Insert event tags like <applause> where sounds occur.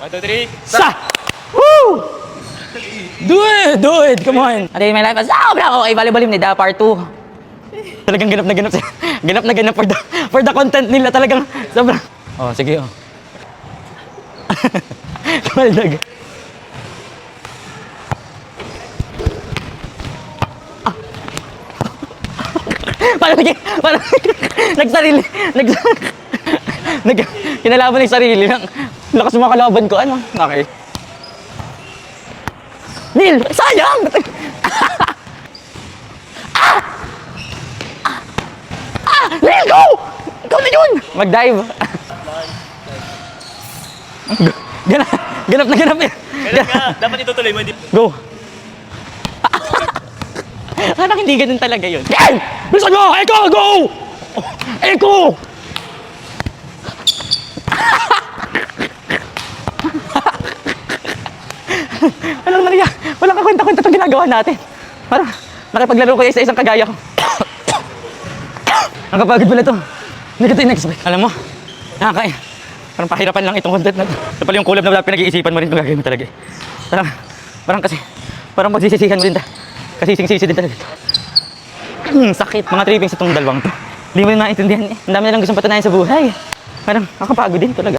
One, two, three. Sa! Woo! Do it! Do it! Come on! At may life, sobra ako kay Volleyball ni Da Part 2. Talagang ganap na ganap. siya. <laughs> ganap na ganap for the, for the content nila. Talagang sobra. Oh, sige oh. <laughs> Tumaldag. Ah. <laughs> Parang nag... Parang... nagsarili... Nag... nag... Kinalaban ng sarili lang. Lakas mga kalaban ko. Ano? Okay. Neil! Sayang! <laughs> ah! Ah! Neil, go! Ikaw na yun! Mag-dive. <laughs> ganap, ganap na ganap eh. Ganun ka. Dapat itutuloy mo. Hindi. Go! <laughs> Parang hindi ganun talaga yun. Game! Bilisan mo! Eko! Go! Eko! <laughs> Walang nariya. Walang kakwenta-kwenta itong ginagawa natin. Parang nakipaglaro ko sa isang kagaya ko. <coughs> Nakapagod pala ito. Hindi ko ito in-expect. Alam mo, nakakaya. Parang pahirapan lang itong content na ito. Ito pala yung kulab na pinag-iisipan mo rin kung gagawin mo talaga. eh. Parang, parang kasi, parang magsisisihan mo rin ta. Kasi sing-sisi din talaga. Hmm, sakit. Mga trippings itong dalawang to. Hindi mo na naintindihan eh. Ang dami na lang gustong patunayan sa buhay. Parang nakapagod din talaga.